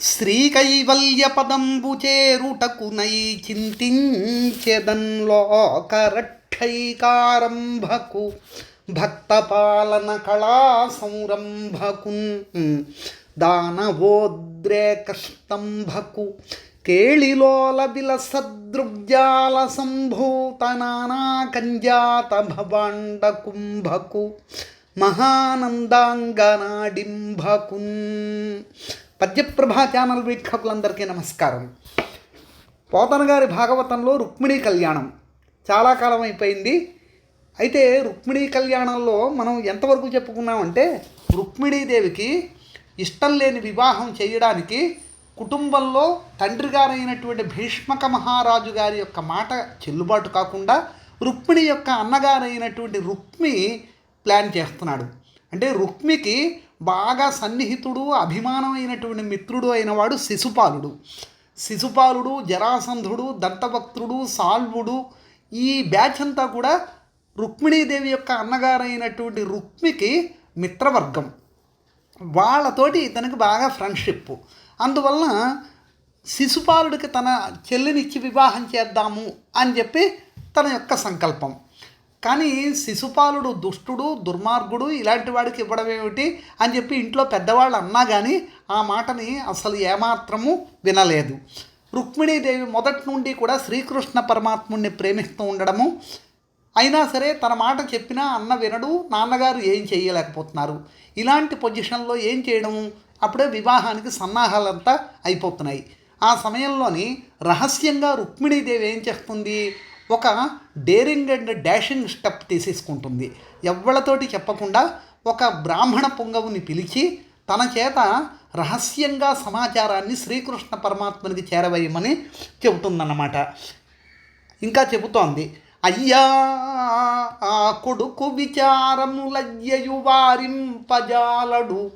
శ్రీకైవల్య పదంబు చేరుటకునై చింతించెదన్లోకరక్షైకారంభకు భక్తపాలన కళా సంరంభకున్ దానవోద్రేకస్తంభకు కేళిలోల విలసదృగ్జాల సంభూత నానా కంజాత భవాండ కుంభకు మహానందాంగనాడింభకున్ పద్యప్రభా ఛానల్ వీక్షకులందరికీ నమస్కారం. పోతన గారి భాగవతంలో రుక్మిణీ కళ్యాణం చాలా కాలం అయిపోయింది. అయితే రుక్మిణీ కళ్యాణంలో మనం ఎంతవరకు చెప్పుకున్నామంటే రుక్మిణీదేవికి ఇష్టం లేని వివాహం చేయడానికి కుటుంబంలో తండ్రి గారైనటువంటి భీష్మక మహారాజు గారి యొక్క మాట చెల్లుబాటు కాకుండా రుక్మిణి యొక్క అన్నగారైనటువంటి రుక్మి ప్లాన్ చేస్తున్నాడు. అంటే రుక్మికి బాగా సన్నిహితుడు అభిమానమైనటువంటి మిత్రుడు అయినవాడు శిశుపాలుడు. శిశుపాలుడు జరాసంధుడు దత్తభక్తుడు సాల్వుడు. ఈ బ్యాచ్ అంతా కూడా రుక్మిణీదేవి యొక్క అన్నగారైనటువంటి రుక్మికి మిత్రవర్గం. వాళ్ళతోటి ఇతనికి బాగా ఫ్రెండ్షిప్. అందువలన శిశుపాలుడికి తన చెల్లినిచ్చి వివాహం చేద్దాము అని చెప్పి తన యొక్క సంకల్పం. కానీ శిశుపాలుడు దుష్టుడు దుర్మార్గుడు ఇలాంటి వాడికి ఇవ్వడం ఏమిటి అని చెప్పి ఇంట్లో పెద్దవాళ్ళు అన్నా కానీ ఆ మాటని అసలు ఏమాత్రము వినలేదు. రుక్మిణీదేవి మొదటి నుండి కూడా శ్రీకృష్ణ పరమాత్ముడిని ప్రేమిస్తూ ఉండడము. అయినా సరే తన మాట చెప్పినా అన్న వినడు నాన్నగారు ఏం చేయలేకపోతున్నారు. ఇలాంటి పొజిషన్లో ఏం చేయడం? అప్పుడే వివాహానికి సన్నాహాలంతా అయిపోతున్నాయి. ఆ సమయంలోని రహస్యంగా రుక్మిణీదేవి ఏం చేస్తుంది? ఒక డేరింగ్ అండ్ డాషింగ్ స్టెప్ తీసేసుకుంటుంది. ఎవ్వళ్ళతోటి చెప్పకుండా ఒక బ్రాహ్మణ పొంగవుని పిలిచి తన చేత రహస్యంగా సమాచారాన్ని శ్రీకృష్ణ పరమాత్మనికి చేరవేయమని చెబుతుందన్నమాట. ఇంకా చెబుతోంది అయ్యా కొడుకు విచారములయ్యయు వారింపజాలడు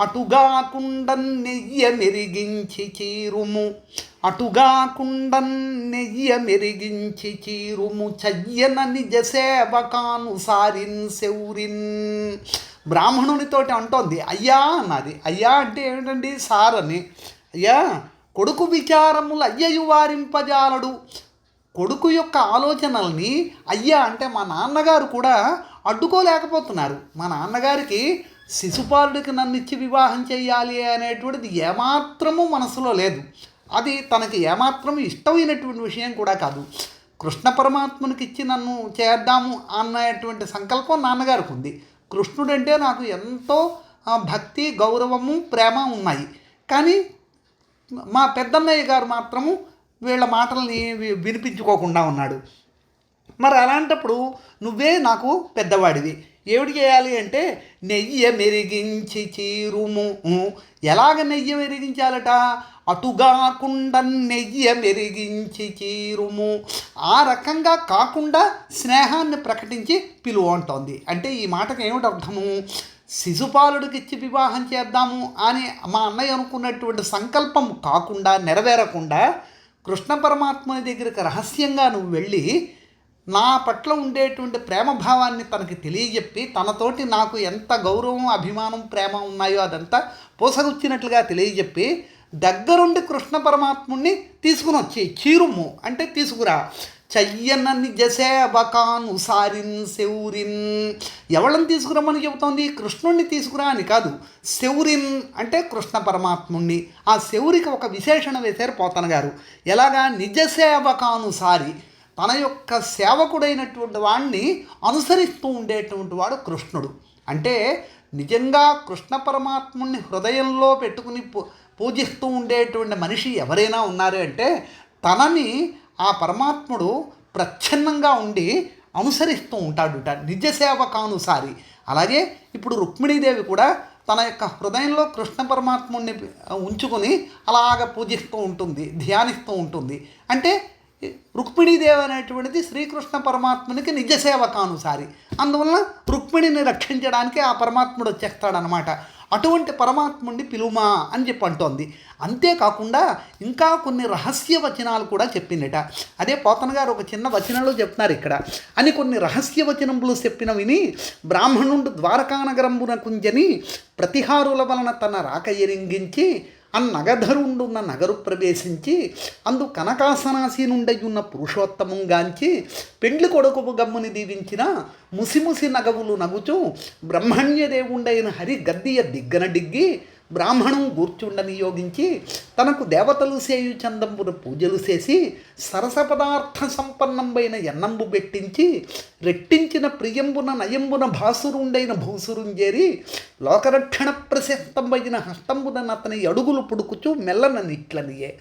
అటుగాకుండ నెయ్య మెరిగించి చీరుము. అటుగాకుండ నెయ్య మెరిగించి చీరుము చయ్యన నిజ సేవకాను సారిన్ శౌరిన్. బ్రాహ్మణునితోటి అంటోంది అయ్యా అన్నది. అయ్యా అంటే ఏమిటండి? సార్ అని అయ్యా కొడుకు విచారములు అయ్యయు వారింపజాలడు. కొడుకు యొక్క ఆలోచనల్ని అయ్యా అంటే మా నాన్నగారు కూడా అడ్డుకోలేకపోతున్నారు. మా నాన్నగారికి శిశుపాలుడికి నన్ను ఇచ్చి వివాహం చేయాలి అనేటువంటిది ఏమాత్రము మనసులో లేదు. అది తనకి ఏమాత్రం ఇష్టమైనటువంటి విషయం కూడా కాదు. కృష్ణ పరమాత్మనికి ఇచ్చి నన్ను చేద్దాము అన్నటువంటి సంకల్పం నాన్నగారికి ఉంది. కృష్ణుడంటే నాకు ఎంతో భక్తి గౌరవము ప్రేమ ఉన్నాయి. కానీ మా పెద్దన్నయ్య గారు మాత్రము వీళ్ళ మాటల్ని వినిపించుకోకుండా ఉన్నాడు. మరి అలాంటప్పుడు నువ్వే నాకు పెద్దవాడివి. ఏమిటి చేయాలి అంటే నెయ్యి మెరిగించి చీరుము. ఎలాగ నెయ్యి మెరిగించాలట? అటుగాకుండా నెయ్య మెరిగించి చీరుము ఆ రకంగా కాకుండా స్నేహాన్ని ప్రకటించి పిలువ అంటోంది. అంటే ఈ మాటకు ఏమిటి అర్థము శిశుపాలుడికి ఇచ్చి వివాహం చేద్దాము అని మా అన్నయ్య అనుకున్నటువంటి సంకల్పం కాకుండా నెరవేరకుండా కృష్ణ పరమాత్మని దగ్గరికి రహస్యంగా నువ్వు వెళ్ళి నా పట్ల ఉండేటువంటి ప్రేమ భావాన్ని తనకి తెలియజెప్పి తనతోటి నాకు ఎంత గౌరవం అభిమానం ప్రేమ ఉన్నాయో అదంతా పూసగుచ్చినట్లుగా తెలియజెప్పి దగ్గరుండి కృష్ణ పరమాత్ముణ్ణి తీసుకుని వచ్చి చీరుము అంటే తీసుకురా. చెయ్యన నిజ సేవకాను సారిన్ శౌరిన్. ఎవళ్ళని తీసుకురమ్మని చెబుతోంది? కృష్ణుణ్ణి తీసుకురా అని కాదు. శౌరిన్ అంటే కృష్ణ పరమాత్ముణ్ణి. ఆ శౌరికి ఒక విశేషణ వేశారు పోతన గారు. ఎలాగా? నిజ సేవకానుసారి తన యొక్క సేవకుడైనటువంటి వాణ్ణి అనుసరిస్తూ ఉండేటువంటి వాడు కృష్ణుడు. అంటే నిజంగా కృష్ణ పరమాత్ముణ్ణి హృదయంలో పెట్టుకుని పూజిస్తూ ఉండేటువంటి మనిషి ఎవరైనా ఉన్నారు అంటే తనని ఆ పరమాత్ముడు ప్రచ్ఛన్నంగా ఉండి అనుసరిస్తూ ఉంటాడుట నిజ సేవకానుసారి అలాగే ఇప్పుడు రుక్మిణీదేవి కూడా తన యొక్క హృదయంలో కృష్ణ పరమాత్ముడిని ఉంచుకొని అలాగ పూజిస్తూ ఉంటుంది ధ్యానిస్తూ ఉంటుంది. అంటే రుక్మిణీదేవి అనేటువంటిది శ్రీకృష్ణ పరమాత్మునికి నిజ సేవకానుసారి అందువలన రుక్మిణిని రక్షించడానికి ఆ పరమాత్ముడు వచ్చేస్తాడనమాట అటువంటి పరమాత్ముడిని పిలుమా అని చెప్పి అంటోంది. అంతేకాకుండా ఇంకా కొన్ని రహస్య వచనాలు కూడా చెప్పిందట. అదే పోతన గారు ఒక చిన్న వచనంలో చెప్తున్నారు ఇక్కడ. అని కొన్ని రహస్య వచనములు చెప్పిన విని బ్రాహ్మణుడు ద్వారకానగరంబున కుంజని ప్రతిహారుల వలన తన రాక ఎరింగించి అన్నగధరుండున్న నగరు ప్రవేశించి అందు కనకాసనాసీనుండయున్న పురుషోత్తమం గాంచి పెండ్లి కొడుకు గమ్ముని దీవించిన ముసిముసి నగవులు నగుచు బ్రహ్మణ్యదేవుండైన హరి గద్దీయ దిగ్గన డిగ్గి బ్రాహ్మణం గూర్చుండ నియోగించి తనకు దేవతలు సేయు చందంబున పూజలు చేసి సరస పదార్థ సంపన్నంబైన ఎన్నంబు పెట్టించి రెట్టించిన ప్రియంబున నయంబున భాసురుండైన భూసురుంజేరి లోకరక్షణ ప్రశస్తంబైన హస్తంబున అతని అడుగులు పుడుకుచు మెల్లన నిట్లనియే.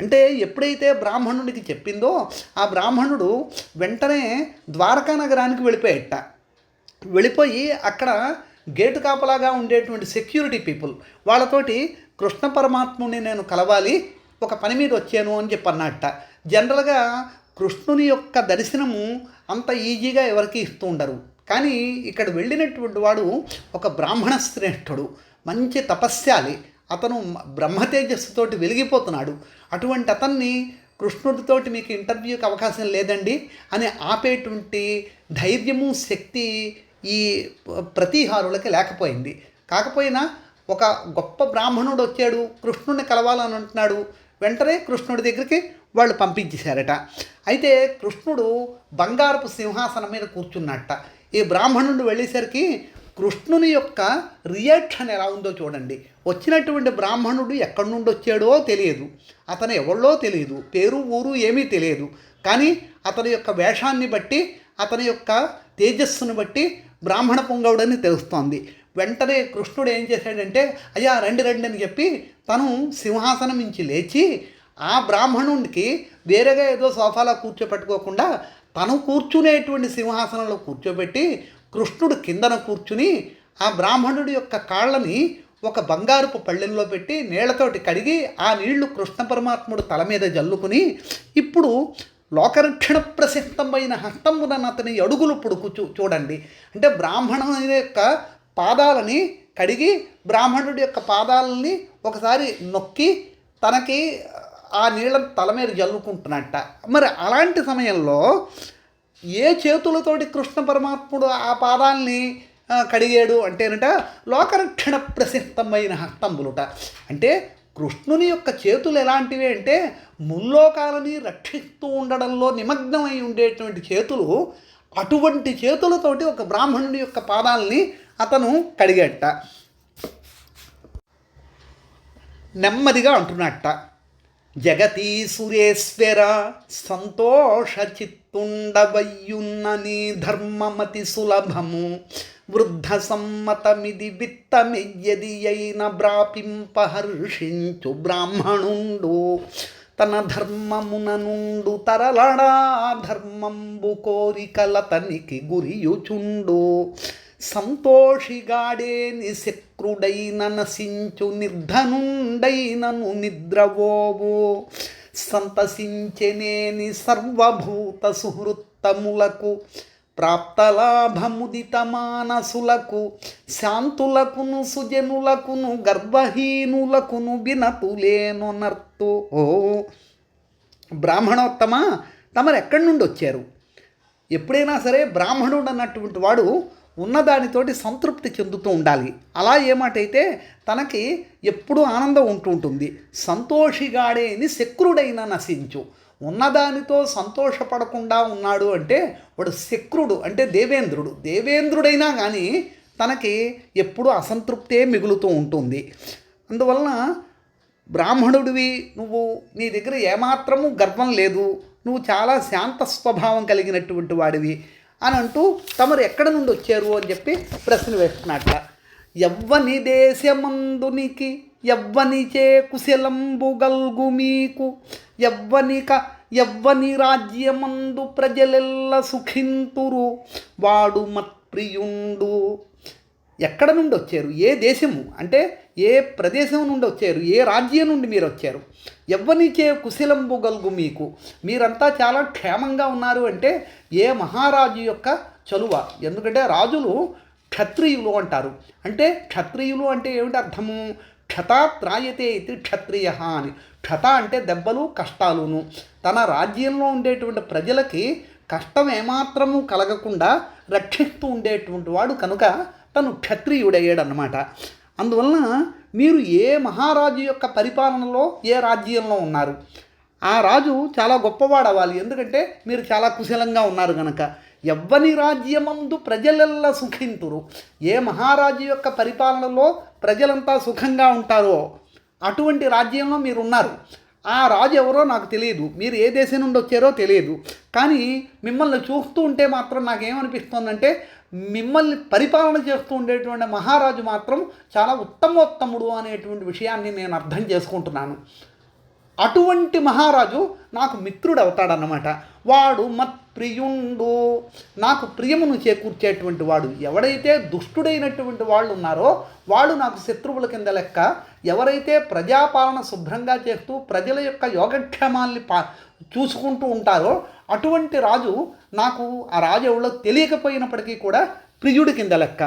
అంటే ఎప్పుడైతే బ్రాహ్మణుడికి చెప్పిందో ఆ బ్రాహ్మణుడు వెంటనే ద్వారకా నగరానికి వెళ్ళిపోయేట. వెళ్ళిపోయి అక్కడ గేటు కాపలాగా ఉండేటువంటి సెక్యూరిటీ పీపుల్ వాళ్ళతోటి కృష్ణ పరమాత్ముని నేను కలవాలి ఒక పని మీద వచ్చాను అని చెప్పి అన్నట్ట జనరల్గా కృష్ణుని యొక్క దర్శనము అంత ఈజీగా ఎవరికి ఇస్తూ ఉండరు. కానీ ఇక్కడ వెళ్ళినటువంటి వాడు ఒక బ్రాహ్మణ శ్రేష్ఠుడు మంచి తపస్యాలి అతను బ్రహ్మతేజస్సుతోటి వెలిగిపోతున్నాడు. అటువంటి అతన్ని కృష్ణుడితోటి మీకు ఇంటర్వ్యూకి అవకాశం లేదండి అని ఆపేటువంటి ధైర్యము శక్తి ఈ ప్రతీహారులకి లేకపోయింది. కాకపోయినా ఒక గొప్ప బ్రాహ్మణుడు వచ్చాడు కృష్ణుడిని కలవాలని అంటున్నాడు వెంటనే కృష్ణుడి దగ్గరికి వాళ్ళు పంపించేశారట. అయితే కృష్ణుడు బంగారపు సింహాసనం మీద కూర్చున్నట్ట. ఈ బ్రాహ్మణుడు వెళ్ళేసరికి కృష్ణుని యొక్క రియాక్షన్ ఎలా ఉందో చూడండి. వచ్చినటువంటి బ్రాహ్మణుడు ఎక్కడి నుండి వచ్చాడో తెలియదు. అతను ఎవళ్ళో తెలియదు. పేరు ఊరు ఏమీ తెలియదు. కానీ అతని యొక్క వేషాన్ని బట్టి అతని యొక్క తేజస్సును బట్టి బ్రాహ్మణ పొంగవుడని తెలుస్తోంది. వెంటనే కృష్ణుడు ఏం చేశాడంటే అయ్యా రండి రండి అని చెప్పి తను సింహాసనం నుంచి లేచి ఆ బ్రాహ్మణుడికి వేరేగా ఏదో సోఫాలో కూర్చోపెట్టుకోకుండా తను కూర్చునేటువంటి సింహాసనంలో కూర్చోబెట్టి కృష్ణుడు కిందన కూర్చుని ఆ బ్రాహ్మణుడి యొక్క కాళ్ళని ఒక బంగారుపు పళ్ళెంలో పెట్టి నీళ్ళతోటి కడిగి ఆ నీళ్ళు కృష్ణ పరమాత్ముడు తల మీద జల్లుకుని ఇప్పుడు లోకరక్షణ ప్రసిద్ధమైన హస్తంబున అతని అడుగులు పుడుకు చూ చూడండి. అంటే బ్రాహ్మణుని యొక్క పాదాలని కడిగి బ్రాహ్మణుడి యొక్క పాదాలని ఒకసారి నొక్కి తనకి ఆ నీళ్ళని తల మీద జల్లుకుంటున్నట్ట. మరి అలాంటి సమయంలో ఏ చేతులతోటి కృష్ణ పరమాత్ముడు ఆ పాదాలని ఆ, కడిగాడు అంటేనట లోకరక్షణ ప్రసిద్ధమైన హస్తంబులుట. అంటే కృష్ణుని యొక్క చేతులు ఎలాంటివి అంటే ముల్లోకాలని రక్షిస్తూ ఉండడంలో నిమగ్నమై ఉండేటువంటి చేతులు అటువంటి చేతులతోటి ఒక బ్రాహ్మణుని యొక్క పాదాలని అతను కడిగట్ట నెమ్మదిగా అంటున్నట్ట జగతీ సురేశ్వర సంతోష చిత్తుండవయ్యున్న నీ ధర్మమతి సులభము. వృద్ధ సమ్మతమిది విత్తమెయ్యది అయిన బ్రాపింప హర్షించు బ్రాహ్మణుండు. తన ధర్మమున తరలడా ధర్మంబు కోరికల తనికి గురియుచుండు. సంతోషిగాడేని శక్రుడైన నశించు నిర్ధనుండైనను నిద్రవోవు. సంతసించెనేని సర్వభూత సుహృత్తములకు ప్రాప్తలాభముదిత మానసులకు శాంతులకును సుజనులకును గర్భహీనులకును వినతులేను నర్తు ఓ బ్రాహ్మణోత్తమ తమరు ఎక్కడి నుండి వచ్చారు? ఎప్పుడైనా సరే బ్రాహ్మణుడు అన్నటువంటి వాడు ఉన్నదానితోటి సంతృప్తి చెందుతూ ఉండాలి. అలా ఏమాటైతే తనకి ఎప్పుడూ ఆనందం ఉంటూ ఉంటుంది. సంతోషిగాడేని శక్రుడైనా శక్రుడైన నశించు. ఉన్నదానితో సంతోషపడకుండా ఉన్నాడు అంటే వాడు శక్రుడు అంటే దేవేంద్రుడు. దేవేంద్రుడైనా కానీ తనకి ఎప్పుడూ అసంతృప్తే మిగులుతూ ఉంటుంది. అందువలన బ్రాహ్మణుడివి నువ్వు నీ దగ్గర ఏమాత్రము గర్వం లేదు నువ్వు చాలా శాంత స్వభావం కలిగినటువంటి వాడివి అని అంటూ తమరు ఎక్కడ నుండి వచ్చారు అని చెప్పి ప్రశ్న వేస్తున్నట్ల. ఎవ్వని దేశమందునికి ఎవ్వనిచే కుశలంబు గల్గు మీకు. ఎవ్వనిక ఎవ్వని రాజ్యమందు ప్రజలెల్ల సుఖింతురు. వాడు మత్ప్రియుండు. ఎక్కడ నుండి వచ్చారు? ఏ దేశము? అంటే ఏ ప్రదేశం నుండి వచ్చారు? ఏ రాజ్యం నుండి మీరు వచ్చారు? ఎవ్వనిచే కుశలంబు గల్గు మీకు. మీరంతా చాలా క్షేమంగా ఉన్నారు అంటే ఏ మహారాజు యొక్క చలువ. ఎందుకంటే రాజులు క్షత్రియులు అంటారు. అంటే క్షత్రియులు అంటే ఏమిటి అర్థము? క్షతాత్రాయతే ఇది క్షత్రియ అని. క్షత అంటే దెబ్బలు కష్టాలును. తన రాజ్యంలో ఉండేటువంటి ప్రజలకి కష్టం ఏమాత్రము కలగకుండా రక్షిస్తూ ఉండేటువంటి వాడు కనుక తను క్షత్రియుడయ్యాడనమాట అందువలన మీరు ఏ మహారాజు యొక్క పరిపాలనలో ఏ రాజ్యంలో ఉన్నారు? ఆ రాజు చాలా గొప్పవాడు అవ్వాలి ఎందుకంటే మీరు చాలా కుశలంగా ఉన్నారు కనుక ఎవ్వని రాజ్యమందు ప్రజలెల్లా సుఖింతురు? ఏ మహారాజు యొక్క పరిపాలనలో ప్రజలంతా సుఖంగా ఉంటారో? అటువంటి రాజ్యంలో మీరు ఉన్నారు ఆ రాజు ఎవరో నాకు తెలియదు. మీరు ఏ దేశం నుండి వచ్చారో తెలియదు. కానీ మిమ్మల్ని చూస్తూ ఉంటే మాత్రం నాకేమనిపిస్తుందంటే మిమ్మల్ని పరిపాలన చేస్తూ ఉండేటువంటి మహారాజు మాత్రం చాలా ఉత్తమోత్తముడు అనేటువంటి విషయాన్ని నేను అర్థం చేసుకుంటున్నాను. అటువంటి మహారాజు నాకు మిత్రుడు అవుతాడన్నమాట వాడు మత్ ప్రియుండు. నాకు ప్రియమును చేకూర్చేటువంటి వాడు ఎవడైతే దుష్టుడైనటువంటి వాళ్ళు ఉన్నారో వాళ్ళు నాకు శత్రువుల కింద లెక్క ఎవరైతే ప్రజాపాలన శుభ్రంగా చేస్తూ ప్రజల యొక్క యోగక్షేమాల్ని పా చూసుకుంటూ ఉంటారో అటువంటి రాజు నాకు ఆ రాజు ఎవడో తెలియకపోయినప్పటికీ కూడా ప్రియుడి కింద లెక్క.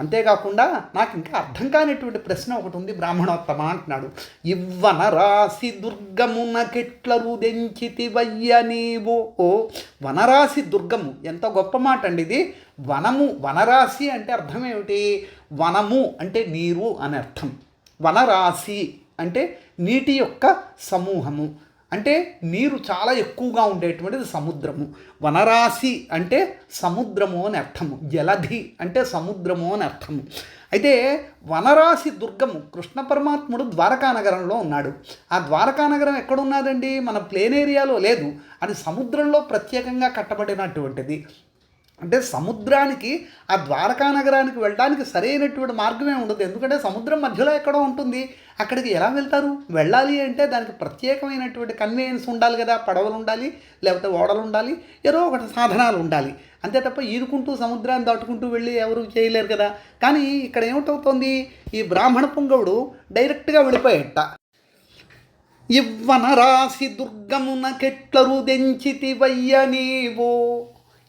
అంతేకాకుండా నాకు ఇంకా అర్థం కానిటువంటి ప్రశ్న ఒకటి ఉంది బ్రాహ్మణోత్తమ అంటున్నాడు. ఇవ్వన రాశి దుర్గమునకెట్ల కెట్లరు దెంచితివయ్య నీవు? ఓ వనరాశి దుర్గము. ఎంత గొప్ప మాట అండి ఇది. వనము వనరాశి అంటే అర్థం ఏమిటి? వనము అంటే నీరు అని అర్థం. వనరాశి అంటే నీటి యొక్క సమూహము. అంటే నీరు చాలా ఎక్కువగా ఉండేటువంటిది సముద్రము. వనరాశి అంటే సముద్రము అని అర్థము. జలధి అంటే సముద్రము అని అర్థము. అయితే వనరాశి దుర్గము కృష్ణ పరమాత్ముడు ద్వారకా నగరంలో ఉన్నాడు. ఆ ద్వారకా నగరం ఎక్కడున్నదండి? మన ప్లేన్ ఏరియాలో లేదు. అది సముద్రంలో ప్రత్యేకంగా కట్టబడినటువంటిది. అంటే సముద్రానికి ఆ ద్వారకా నగరానికి వెళ్ళడానికి సరైనటువంటి మార్గమే ఉండదు. ఎందుకంటే సముద్రం మధ్యలో ఎక్కడో ఉంటుంది. అక్కడికి ఎలా వెళ్తారు? వెళ్ళాలి అంటే దానికి ప్రత్యేకమైనటువంటి కన్వీనియన్స్ ఉండాలి కదా. పడవలు ఉండాలి లేకపోతే ఓడలు ఉండాలి ఏదో ఒకటి సాధనాలు ఉండాలి. అంతే తప్ప ఈదుకుంటూ సముద్రాన్ని దాటుకుంటూ వెళ్ళి ఎవరు చేయలేరు కదా. కానీ ఇక్కడ ఏమిటవుతోంది ఈ బ్రాహ్మణ పుంగవుడు డైరెక్ట్గా వెళ్ళిపోయేట ఇవ్వన రాశి దుర్గమున కెట్లరు దెంచితి వయ్య నీవో?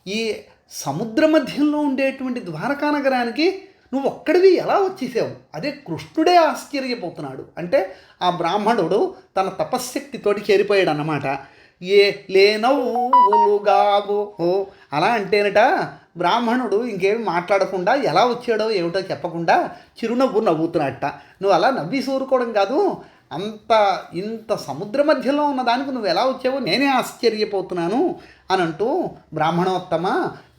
ఈ సముద్ర మధ్యంలో ఉండేటువంటి ద్వారకా నగరానికి నువ్వు ఒక్కడివి ఎలా వచ్చేసావు? అదే కృష్ణుడే ఆశ్చర్యపోతున్నాడు. అంటే ఆ బ్రాహ్మణుడు తన తపశ్శక్తితోటి చేరిపోయాడు అన్నమాట ఏ లేనవులుగావు ఓ అలా అంటేనట బ్రాహ్మణుడు ఇంకేమి మాట్లాడకుండా ఎలా వచ్చాడో ఏమిటో చెప్పకుండా చిరునవ్వు నవ్వుతున్నట్ట. నువ్వు అలా నవ్వి సూరుకోవడం కాదు అంత ఇంత సముద్ర మధ్యలో ఉన్న దానికి నువ్వు ఎలా వచ్చావో నేనే ఆశ్చర్యపోతున్నాను. అని అంటూ బ్రాహ్మణోత్తమ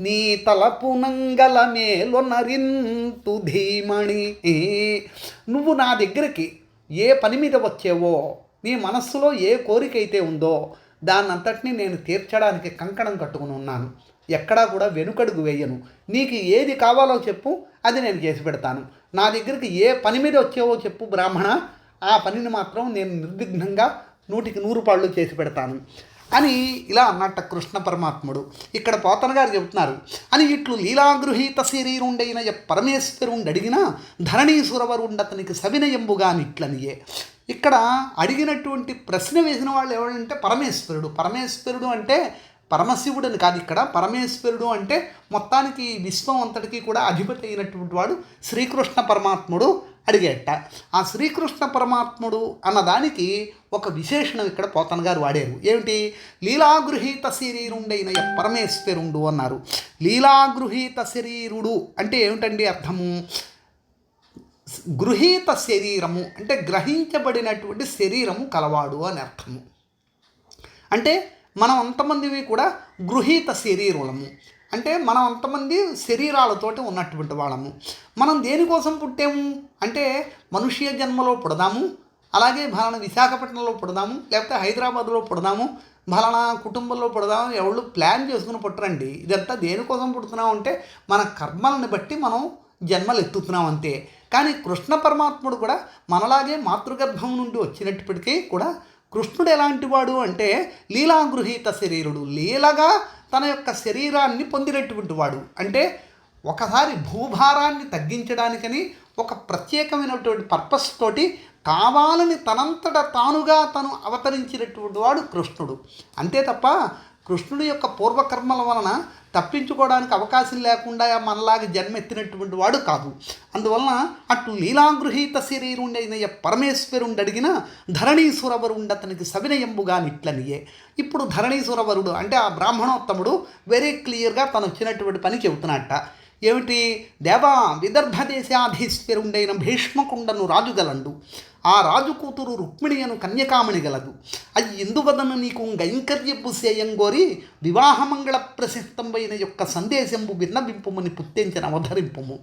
నీ తలపు నంగల మేలొనరింతు ధీమణి. నువ్వు నా దగ్గరికి ఏ పని మీద వచ్చేవో నీ మనస్సులో ఏ కోరిక అయితే ఉందో దాన్నంతటినీ నేను తీర్చడానికి కంకణం కట్టుకుని ఉన్నాను. ఎక్కడా కూడా వెనుకడుగు వేయను. నీకు ఏది కావాలో చెప్పు అది నేను చేసి పెడతాను. నా దగ్గరికి ఏ పని మీద వచ్చేవో చెప్పు బ్రాహ్మణ. ఆ పనిని మాత్రం నేను నిర్విఘ్నంగా నూటికి నూరు పాళ్ళు చేసి పెడతాను. అని ఇలా అన్నట్ట కృష్ణ పరమాత్ముడు. ఇక్కడ పోతన గారు చెబుతున్నారు అని ఇట్లు లీలాగృహీత శరీరుండైన య పరమేశ్వరుండి అడిగిన ధరణీసురవరుండతనికి సవినయంబుగా నిట్లనియే. ఇక్కడ అడిగినటువంటి ప్రశ్న వేసిన వాళ్ళు ఎవరంటే పరమేశ్వరుడు. పరమేశ్వరుడు అంటే పరమశివుడని కాదు ఇక్కడ. పరమేశ్వరుడు అంటే మొత్తానికి విశ్వం అంతటికీ కూడా అధిపతి అయినటువంటి వాడు శ్రీకృష్ణ పరమాత్ముడు. అడిగేట ఆ శ్రీకృష్ణ పరమాత్ముడు అన్నదానికి ఒక విశేషణం ఇక్కడ పోతన్ గారు వాడారు. ఏమిటి? లీలాగృహీత శరీరుండైన పరమేశ్వరుండు అన్నారు. లీలాగృహీత శరీరుడు అంటే ఏమిటండి అర్థము? గృహీత శరీరము అంటే గ్రహించబడినటువంటి శరీరము కలవాడు అని అర్థము. అంటే మనం అంతమందివి కూడా గృహీత శరీరులము. అంటే మనం అంతమంది శరీరాలతోటి ఉన్నటువంటి వాళ్ళము. మనం దేనికోసం పుట్టాము? అంటే మనుష్య జన్మలో పుడదాము అలాగే ఫలానా విశాఖపట్నంలో పుడదాము లేకపోతే హైదరాబాద్లో పుడదాము ఫలానా కుటుంబంలో పుడదాము ఎవళ్ళు ప్లాన్ చేసుకుని పుట్టరండి. ఇదంతా దేనికోసం పుడుతున్నాం అంటే మన కర్మలను బట్టి మనం జన్మలు ఎత్తుతున్నాం అంతే. కానీ కృష్ణ పరమాత్ముడు కూడా మనలాగే మాతృగర్భం నుండి వచ్చినప్పటికీ కూడా కృష్ణుడు ఎలాంటి వాడు అంటే లీలాగృహీత శరీరుడు. లీలగా తన యొక్క శరీరాన్ని పొందినటువంటి వాడు. అంటే ఒకసారి భూభారాన్ని తగ్గించడానికని ఒక ప్రత్యేకమైనటువంటి పర్పస్ తోటి కావాలని తనంతట తానుగా తను అవతరించినటువంటి వాడు కృష్ణుడు. అంతే తప్ప కృష్ణుడి యొక్క పూర్వకర్మల వలన తప్పించుకోవడానికి అవకాశం లేకుండా మనలాగా జన్మెత్తినటువంటి వాడు కాదు. అందువలన అటు లీలాగృహీత శరీరుండైన య పరమేశ్వరుండి అడిగిన ధరణీసురవరుండి అతనికి సవినయంబుగా నిట్లనియే ఇప్పుడు ధరణీసురవరుడు అంటే ఆ బ్రాహ్మణోత్తముడు వెరీ క్లియర్గా తను వచ్చినటువంటి పని చెబుతున్నట్ట ఏమిటి? దేవా విదర్భ దేశాధీశ్వరుండైన భీష్మకుండను రాజుగలండు. ఆ రాజు కూతురు రుక్మిణియను కన్యకామణి గలదు. అది ఎందువదన నీకు గైంకర్యపు సేయంగోరి వివాహమంగళ ప్రసిద్ధమైన యొక్క సందేశంబు విన్నవింపుమని పుత్తించిన అవధరింపుము.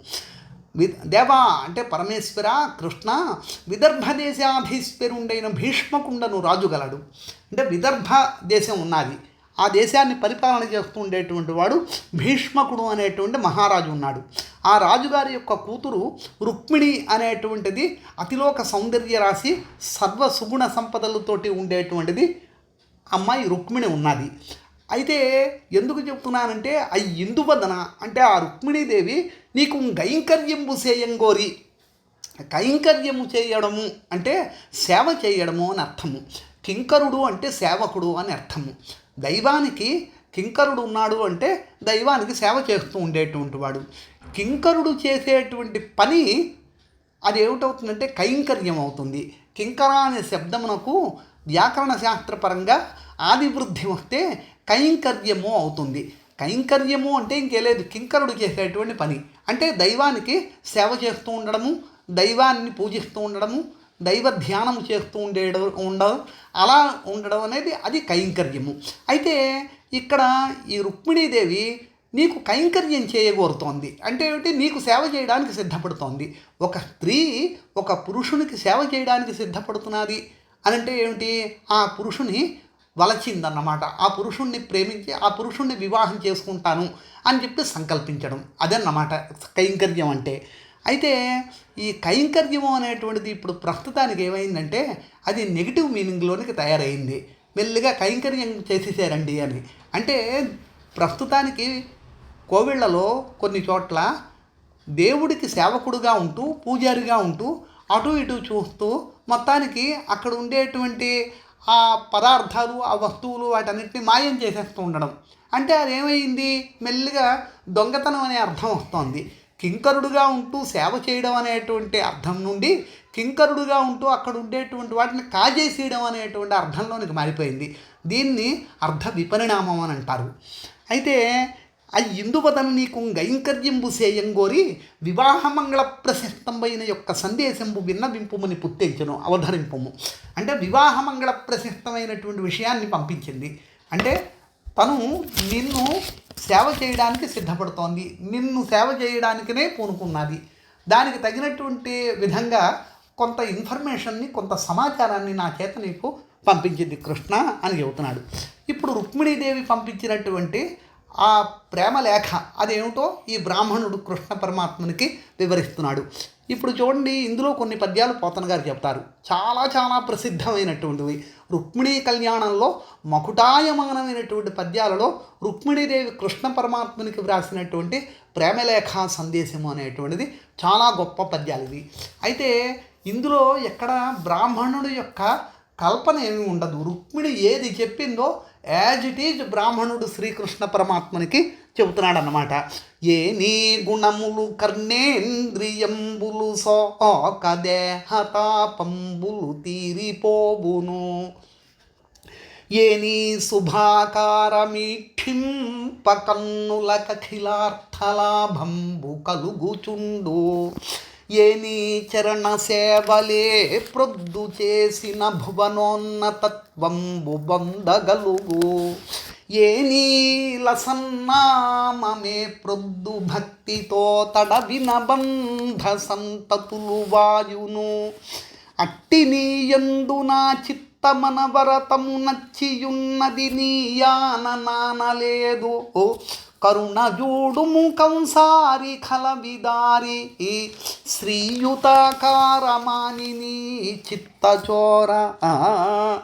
వి దేవా అంటే పరమేశ్వర కృష్ణ విదర్భ దేశాధీశ్వరుండైన భీష్మకుండను రాజుగలడు. అంటే విదర్భ దేశం ఉన్నది. ఆ దేశాన్ని పరిపాలన చేస్తూ ఉండేటువంటి వాడు భీష్మకుడు అనేటువంటి మహారాజు ఉన్నాడు. ఆ రాజుగారి యొక్క కూతురు రుక్మిణి అనేటువంటిది అతిలోక సౌందర్య రాశి సర్వ సుగుణ సంపదలతోటి ఉండేటువంటిది అమ్మాయి రుక్మిణి ఉన్నది. అయితే ఎందుకు చెప్తున్నానంటే ఆ ఇందువదన అంటే ఆ రుక్మిణీదేవి నీకు గైంకర్యంబు సేయంగోరి కైంకర్యము చేయడము అంటే సేవ చేయడము అని అర్థము. కింకరుడు అంటే సేవకుడు అని అర్థము. దైవానికి కింకరుడు ఉన్నాడు అంటే దైవానికి సేవ చేస్తూ ఉండేటువంటి వాడు. కింకరుడు చేసేటువంటి పని అది ఏమిటవుతుందంటే కైంకర్యం అవుతుంది. కింకర అనే శబ్దమునకు వ్యాకరణ శాస్త్రపరంగా ఆదివృద్ధి వస్తే కైంకర్యము అవుతుంది. కైంకర్యము అంటే ఇంకే లేదు కింకరుడు చేసేటువంటి పని. అంటే దైవానికి సేవ చేస్తూ ఉండడము దైవాన్ని పూజిస్తూ ఉండడము దైవ ధ్యానం చేస్తూ ఉండేయడం ఉండడం అలా ఉండడం అనేది అది కైంకర్యము. అయితే ఇక్కడ ఈ రుక్మిణీదేవి నీకు కైంకర్యం చేయగోరుతోంది. అంటే ఏమిటి? నీకు సేవ చేయడానికి సిద్ధపడుతోంది. ఒక స్త్రీ ఒక పురుషునికి సేవ చేయడానికి సిద్ధపడుతున్నది అని అంటే ఏమిటి? ఆ పురుషుని వలచిందన్నమాట. ఆ పురుషుణ్ణి ప్రేమించి ఆ పురుషుణ్ణి వివాహం చేసుకుంటాను అని చెప్పి సంకల్పించడం. అదన్నమాట కైంకర్యం అంటే. అయితే ఈ కైంకర్యము అనేటువంటిది ఇప్పుడు ప్రస్తుతానికి ఏమైందంటే అది నెగిటివ్ మీనింగ్లోనికి తయారైంది. మెల్లిగా కైంకర్యం చేసేసారండి అని. అంటే ప్రస్తుతానికి కోవిళ్ళలో కొన్ని చోట్ల దేవుడికి సేవకుడుగా ఉంటూ పూజారిగా ఉంటూ అటు ఇటు చూస్తూ మొత్తానికి అక్కడ ఉండేటువంటి ఆ పదార్థాలు ఆ వస్తువులు వాటన్నిటిని మాయం చేసేస్తూ ఉండడం. అంటే అది ఏమైంది మెల్లిగా దొంగతనం అనే అర్థం వస్తోంది. కింకరుడుగా ఉంటూ సేవ చేయడం అనేటువంటి అర్థం నుండి కింకరుడుగా ఉంటూ అక్కడ ఉండేటువంటి వాటిని కాజేసేయడం అనేటువంటి అర్థంలోనికి మారిపోయింది. దీన్ని అర్థ విపరిణామం అని అంటారు. అయితే అది ఇందువదన నీకు గైంకర్యంబు సేయంగోరి వివాహమంగళ ప్రశస్తంబైన యొక్క సందేశంబు విన్నవింపుమని పుత్తించను అవధరింపుము. అంటే వివాహమంగళ ప్రశస్తమైనటువంటి విషయాన్ని పంపించింది. అంటే తను నిన్ను సేవ చేయడానికి సిద్ధపడుతోంది. నిన్ను సేవ చేయడానికినే పూనుకున్నది. దానికి తగినటువంటి విధంగా కొంత ఇన్ఫర్మేషన్ని కొంత సమాచారాన్ని నా చేత నీకు పంపించింది కృష్ణ అని చెబుతున్నాడు. ఇప్పుడు రుక్మిణీదేవి పంపించినటువంటి ఆ ప్రేమ లేఖ అదేమిటో ఈ బ్రాహ్మణుడు కృష్ణ పరమాత్మనికి వివరిస్తున్నాడు. ఇప్పుడు చూడండి ఇందులో కొన్ని పద్యాలు పోతన గారు చెప్తారు. చాలా చాలా ప్రసిద్ధమైనటువంటివి. రుక్మిణీ కళ్యాణంలో మకుటాయమానమైనటువంటి పద్యాలలో రుక్మిణీదేవి కృష్ణ పరమాత్మనికి వ్రాసినటువంటి ప్రేమలేఖ సందేశము అనేటువంటిది చాలా గొప్ప పద్యాలు ఇవి. అయితే ఇందులో ఎక్కడ బ్రాహ్మణుడి యొక్క కల్పన ఏమి ఉండదు. రుక్మిణి ఏది చెప్పిందో యాజ్ ఇట్ ఈజ్ బ్రాహ్మణుడు శ్రీకృష్ణ పరమాత్మనికి చెబుతున్నాడు అన్నమాట ఏ నీ గుణములు కర్ణేంద్రియంబులు సోక దేహతాపంబులు తీరిపోవును. ఏ నీ శుభాకారమీక్షింప కన్నుల కఖిలార్థలాభంబు కలుగుచుండు. ఏ చరణ సేవలే ప్రొద్దు చేసిన భువనోన్నతత్వంబు బందగలుగు ఏ నీల సన్నామమే ప్రొద్దు భక్తితో తడవిన బంధ సంతతులు వాయును. అట్టి నీయందు నా చిత్తమనవరతము నచ్చియున్నది నీయాన నానలేదు. ఓ కరుణ జూడుము కంసారి ఖలవిదారి శ్రీయుతాకారమానిని చిత్తచోర ఆ.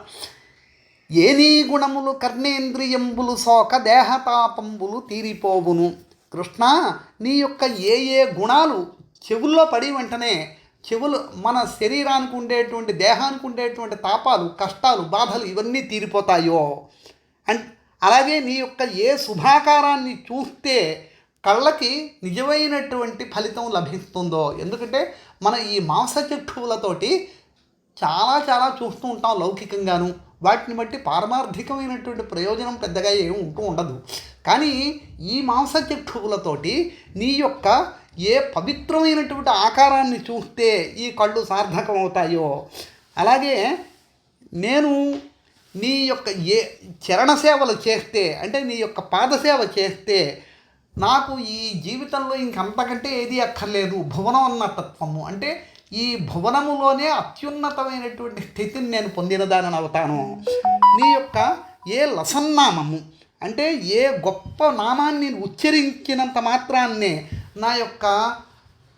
ఏ నీ గుణములు కర్ణేంద్రియంబులు శోక దేహతాపంబులు తీరిపోవును కృష్ణ నీ యొక్క ఏ ఏ గుణాలు చెవుల్లో పడి వెంటనే చెవులు మన శరీరానికి ఉండేటువంటి దేహానికి ఉండేటువంటి తాపాలు కష్టాలు బాధలు ఇవన్నీ తీరిపోతాయో అండ్ అలాగే నీ యొక్క ఏ శుభాకారాన్ని చూస్తే కళ్ళకి నిజమైనటువంటి ఫలితం లభిస్తుందో. ఎందుకంటే మన ఈ మాంసచక్షువులతోటి చాలా చాలా చూస్తూ ఉంటాం లౌకికంగాను. వాటిని బట్టి పారమార్థికమైనటువంటి ప్రయోజనం పెద్దగా ఏమి ఉంటూ ఉండదు. కానీ ఈ మాంసచక్షువులతోటి నీ యొక్క ఏ పవిత్రమైనటువంటి ఆకారాన్ని చూస్తే ఈ కళ్ళు సార్థకమవుతాయో. అలాగే నేను నీ యొక్క ఏ చరణ సేవలు చేస్తే అంటే నీ యొక్క పాదసేవ చేస్తే నాకు ఈ జీవితంలో ఇంకంతకంటే ఏది అక్కర్లేదు. భువనం అన్న తత్వము. అంటే ఈ భువనములోనే అత్యున్నతమైనటువంటి స్థితిని నేను పొందిన దానిని అవుతాను. నీ యొక్క ఏ లసన్నామము అంటే ఏ గొప్ప నామాన్ని ఉచ్చరించినంత మాత్రాన్నే నా యొక్క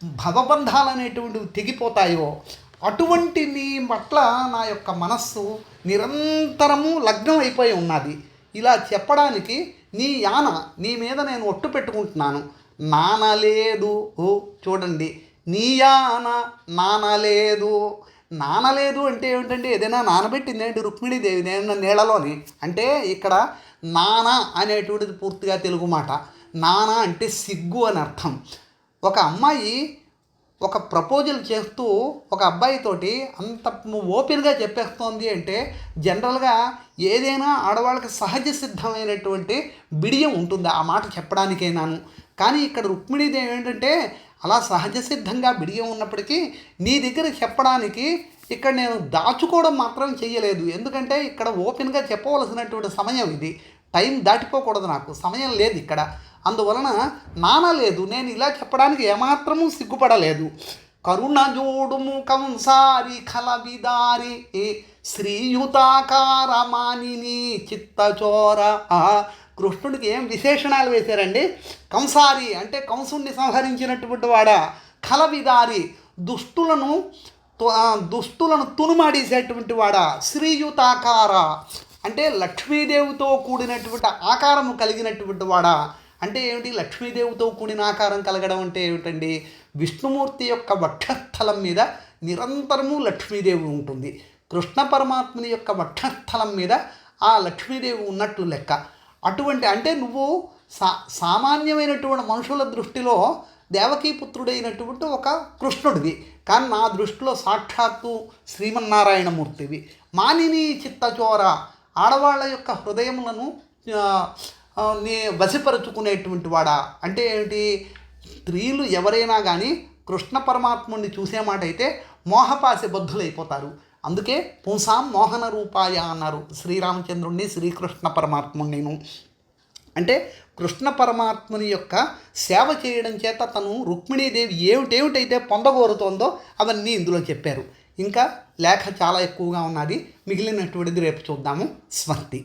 భవబంధాలు అనేటువంటివి తెగిపోతాయో అటువంటి నీ పట్ల నా యొక్క మనస్సు నిరంతరము లగ్నం అయిపోయి ఉన్నది. ఇలా చెప్పడానికి నీ యాన నీ మీద నేను ఒట్టు పెట్టుకుంటున్నాను. నానలేదు. ఓ చూడండి. నీ యాన నానలేదు. నానలేదు అంటే ఏమిటంటే ఏదైనా నానబెట్టింది ఏంటి? రుక్మిణీదేవి నేను నీళ్ళలోని? అంటే ఇక్కడ నాన అనేటువంటిది పూర్తిగా తెలుగు మాట. నానా అంటే సిగ్గు అని అర్థం. ఒక అమ్మాయి ఒక ప్రపోజల్ చేస్తూ ఒక అబ్బాయితోటి అంత ఓపెన్గా చెప్పేస్తోంది అంటే జనరల్గా ఏదైనా ఆడవాళ్ళకి సహజ సిద్ధమైనటువంటి బిడియం ఉంటుంది ఆ మాట చెప్పడానికేనాను. కానీ ఇక్కడ రుక్మిణీదేవి ఏంటంటే అలా సహజ సిద్ధంగా బిడియం ఉన్నప్పటికీ నీ దగ్గర చెప్పడానికి ఇక్కడ నేను దాచుకోవడం మాత్రం చేయలేదు ఎందుకంటే ఇక్కడ ఓపెన్గా చెప్పవలసినటువంటి సమయం ఇది. టైం దాటిపోకూడదు నాకు. సమయం లేదు ఇక్కడ. అందువలన నానలేదు నేను ఇలా చెప్పడానికి ఏమాత్రము సిగ్గుపడలేదు. కరుణ జోడుము కంసారి ఖలవిదారి శ్రీయుతాకారమానిని చిత్తచోర. ఆ, కృష్ణుడికి ఏం విశేషణాలు వేశారండి? కంసారి అంటే కంసుణ్ణి సంహరించినటువంటి వాడ? కలవిదారి దుష్టులను తు- దుష్టులను తునుమాడేసేటువంటి వాడ? శ్రీయుతాకార. అంటే లక్ష్మీదేవితో కూడినటువంటి ఆకారము కలిగినటువంటి వాడా? అంటే ఏమిటి? లక్ష్మీదేవితో కూడిన ఆకారం కలగడం అంటే ఏమిటండి? విష్ణుమూర్తి యొక్క వక్షస్థలం మీద నిరంతరము లక్ష్మీదేవి ఉంటుంది. కృష్ణ పరమాత్ముని యొక్క వక్షస్థలం మీద ఆ లక్ష్మీదేవి ఉన్నట్టు లెక్క. అటువంటి అంటే నువ్వు సా సామాన్యమైనటువంటి మనుషుల దృష్టిలో దేవకీపుత్రుడైనటువంటి ఒక కృష్ణుడివి. కానీ నా దృష్టిలో సాక్షాత్తు శ్రీమన్నారాయణమూర్తివి. మానిని చిత్తచోర ఆడవాళ్ళ యొక్క హృదయములను నీ వశపరుచుకునేటువంటి వాడా? అంటే ఏమిటి? స్త్రీలు ఎవరైనా కానీ కృష్ణ పరమాత్ముడిని చూసే మాట అయితే మోహపాసి బద్ధులైపోతారు. అందుకే పుంసాం మోహన రూపాయ అన్నారు శ్రీరామచంద్రుణ్ణి శ్రీకృష్ణ పరమాత్ముడిని అంటే కృష్ణ పరమాత్ముని యొక్క సేవ చేయడం చేత తను రుక్మిణీదేవి ఏమిటేమిటైతే పొందగోరుతోందో అవన్నీ ఇందులో చెప్పారు. ఇంకా లేఖ చాలా ఎక్కువగా ఉన్నది. మిగిలినటువంటిది రేపు చూద్దాము. స్మృతి